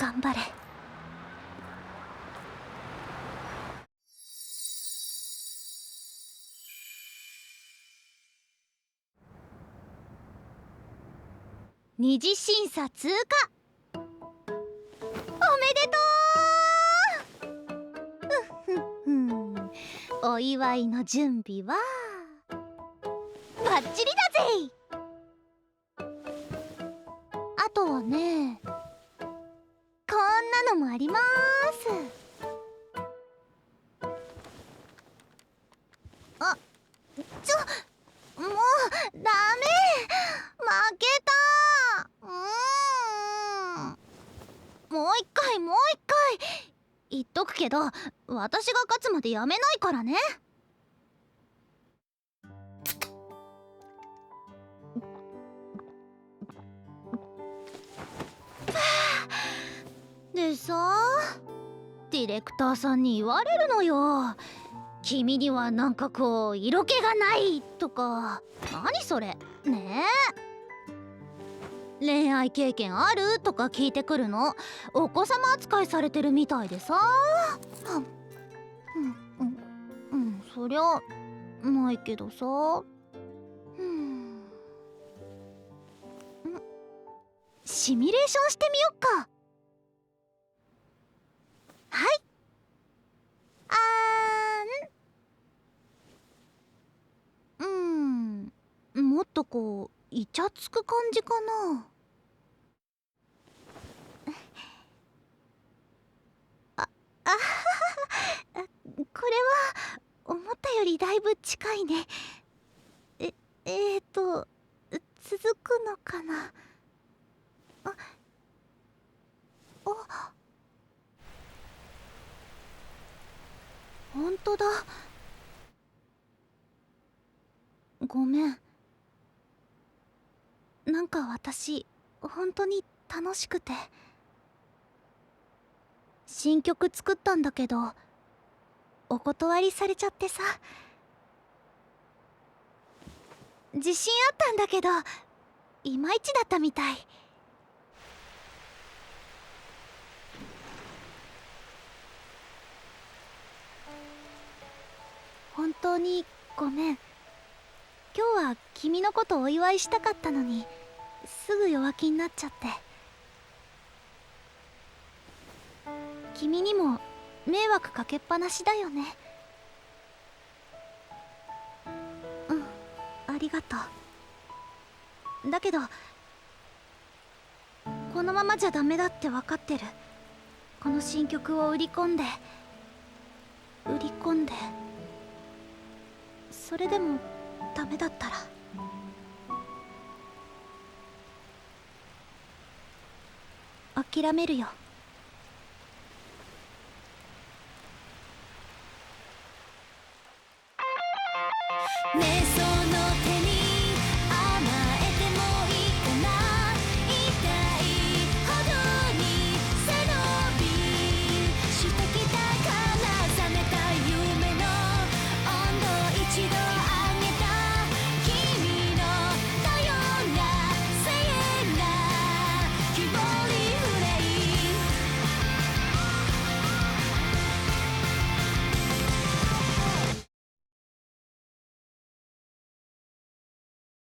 頑張れ。二次審査通過。おめでとう。お祝いの準備は。バッチリだぜ。あとはねのもあります。あちょもうダメ。負けた。うーん。もう一回もう一回。言っとくけど私が勝つまでやめないからね。さ。ディレクターさんに言われるのよ。君にはなんかこう色気がないとか。何それ。ね。え恋愛経験あるとか聞いてくるの？お子様扱いされてるみたいでさ。うんうんうんそりゃないけどさ。うん。シミュレーションしてみよっか。とこうイチャつく感じかな。ああははは。これは思ったよりだいぶ近いね。ええーと続くのかな。ああ。本当だ。ごめん。なんか私本当に楽しくて。新曲作ったんだけどお断りされちゃってさ。自信あったんだけどいまいちだったみたい。本当にごめん。今日は君のことお祝いしたかったのに。すぐ弱気になっちゃって。君にも迷惑かけっぱなしだよね。うんありがとう。だけどこのままじゃダメだって分かってる。この新曲を売り込んで売り込んで。それでもダメだったら。諦めるよ。目